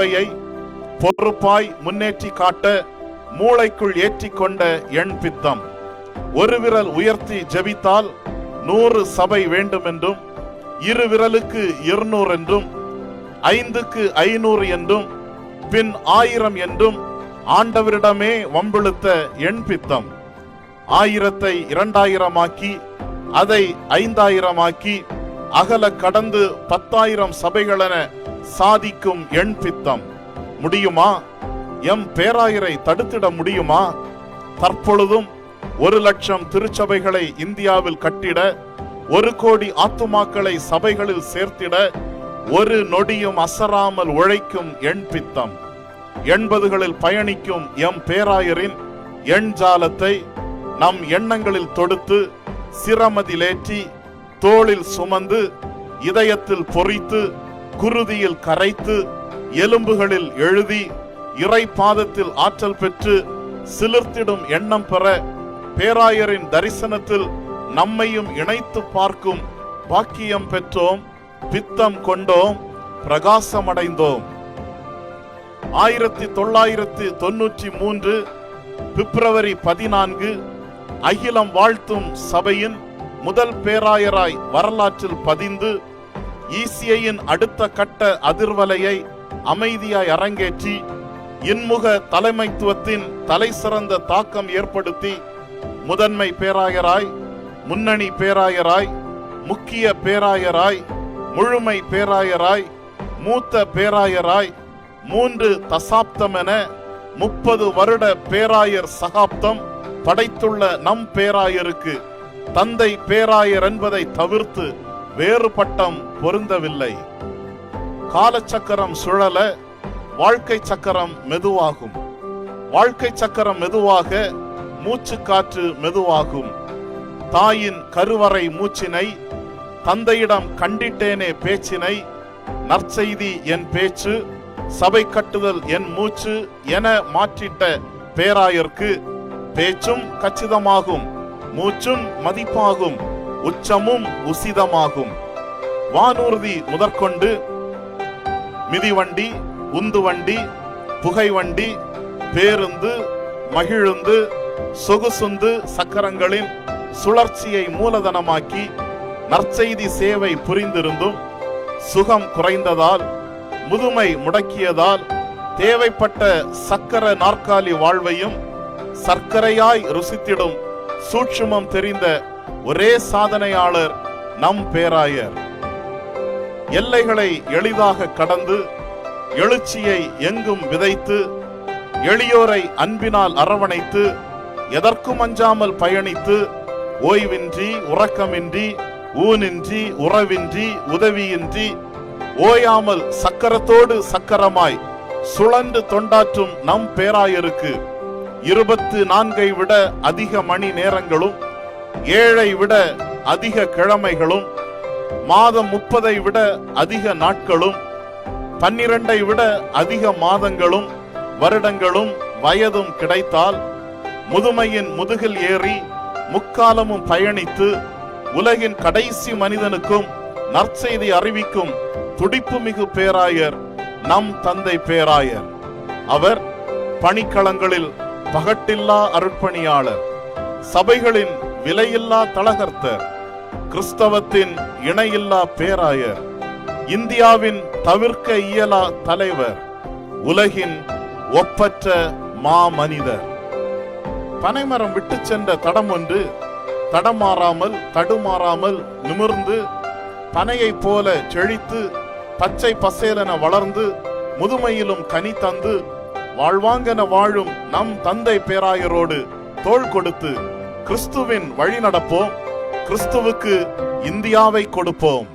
சபையை பொறுப்பாய் முன்னேற்றி காட்ட மூளைக்குள் ஏற்றிக்கொண்ட எண் பித்தம். ஒரு விரல் உயர்த்தி ஜெபித்தால் நூறு சபை வேண்டும் என்றும் இரு விரலுக்கு இருநூறு என்றும் ஐந்துக்கு ஐநூறு என்றும் பின் ஆயிரம் என்றும் ஆண்டவரிடமே வம்பிழுத்த எண் பித்தம். ஆயிரத்தை இரண்டாயிரமாக்கி அதை ஐந்தாயிரமாக்கி அகல கடந்து பத்தாயிரம் சபைகளென சாதிக்கும் எண் பித்தம். முடியுமா? எம் பேராயரை தடுத்திட முடியுமா? தற்பொழுதும் ஒரு லட்சம் திருச்சபைகளை இந்தியாவில் கட்டிட ஒரு கோடி ஆத்துமாக்களை சபைகளில் சேர்த்திட ஒரு நொடியும் அசராமல் உழைக்கும் எண் பித்தம். எண்பதுகளில் பயணிக்கும் எம் பேராயரின் எண் ஜாலத்தை நம் எண்ணங்களில் தொடுத்து சிரமதிலேற்றி தோளில் சுமந்து இதயத்தில் பொறித்து குருதியில் கரைத்து எலும்புகளில் எழுதி இறை பாதத்தில் ஆற்றல் பெற்று சிலிர்த்திடும் எண்ணம் பெற பேராயரின் தரிசனத்தில் நம்மையும் இணைத்து பார்க்கும் பாக்கியம் பெற்றோம் பித்தம் கொண்டோம் பிரகாசமடைந்தோம். ஆயிரத்தி தொள்ளாயிரத்தி தொன்னூற்றி மூன்று பிப்ரவரி பதினான்கு அகிலம் வாழ்த்தும் சபையின் முதல் பேராயராய் வரலாற்றில் பதிந்து ஈசிஐயின் அடுத்த கட்ட அதிர்வலையை அமைதியாய் அரங்கேற்றி இன்முக தலைமைத்துவத்தின் தலை சிறந்த தாக்கம் ஏற்படுத்தி முதன்மை பேராயராய் முன்னணி பேராயராய் முக்கிய பேராயராய் முழுமை பேராயராய் மூத்த பேராயராய் மூன்று தசாப்தம் என முப்பது வருட பேராயர் சகாப்தம் படைத்துள்ள நம் பேராயருக்கு தந்தை பேராயர் என்பதை தவிர்த்து வேறு பட்டம் பொருந்தவில்லை. காலச்சக்கரம் சுழல வாழ்க்கை சக்கரம் மெதுவாகும். வாழ்க்கை சக்கரம் மெதுவாக மூச்சு காற்று மெதுவாகும். தாயின் கருவறை மூச்சினை தந்தையிடம் கண்டிட்டேனே பேச்சினை நற்செய்தி என் பேச்சு சபை கட்டுதல் என் மூச்சு என மாற்றிட்ட பேராயர்க்கு பேச்சும் கச்சிதமாகும் மூச்சும் மதிப்பாகும். உச்சமும் உசிதமாகும். வானூர்தி முதற்கொண்டு மிதிவண்டி உந்துவண்டி புகைவண்டி பேருந்து மகிழுந்து சொகுசுந்து சக்கரங்களின் சுழற்சியை மூலதனமாக்கி நற்செய்தி சேவை புரிந்திருந்தும் சுகம் குறைந்ததால் முதுமை முடக்கியதால் தேவைப்பட்ட சக்கர நாற்காலி வாழ்வையும் சர்க்கரையாய் ருசித்திடும் சூட்சுமம் தெரிந்த ஒரே சாதனையாளர் நம் பேராயர். எல்லைகளை எளிதாக கடந்து எழுச்சியை எங்கும் விதைத்து எளியோரை அன்பினால் அரவணைத்து எதற்கும் அஞ்சாமல் பயணித்து ஓய்வின்றி உறக்கமின்றி ஊனின்றி உறவின்றி உதவியின்றி ஓயாமல் சக்கரத்தோடு சக்கரமாய் சுழன்று தொண்டாற்றும் நம் பேராயருக்கு இருபத்து நான்கை விட அதிக மணி நேரங்களும் ஏழை விட அதிக கிழமைகளும் மாதம் முப்பதை விட அதிக நாட்களும் பன்னிரண்டை விட அதிக மாதங்களும் வருடங்களும் வயதும் கிடைத்தால் முதுமையின் முதுகில் ஏறி முக்காலமும் பயணித்து உலகின் கடைசி மனிதனுக்கும் நற்செய்தி அறிவிக்கும் துடிப்புமிகு பேராயர் நம் தந்தை பேராயர். அவர் பணிக்களங்களில் பகட்டில்லா அருட்பணியாளர். சபைகளின் விலையில்லா தலகர்த்தர் கிறிஸ்தவத்தின் இணையில்லா பேராயர் இந்தியாவின் தவிர்க்க இயலா தலைவர் உலகின் ஒப்பற்ற மாமனிதர். பனைமரம் விட்டு சென்ற தடம் ஒன்று தடமாறாமல் தடுமாறாமல் நிமிர்ந்து பனையைப் போல செழித்து பச்சை பசேலென வளர்ந்து முதுமையிலும் கனி தந்து வாழ்வாங்கென வாழும் நம் தந்தை பேராயரோடு தோள் கொடுத்து கிறிஸ்துவின் வழி நடப்போம் கிறிஸ்துவுக்கு இந்தியாவை கொடுப்போம்.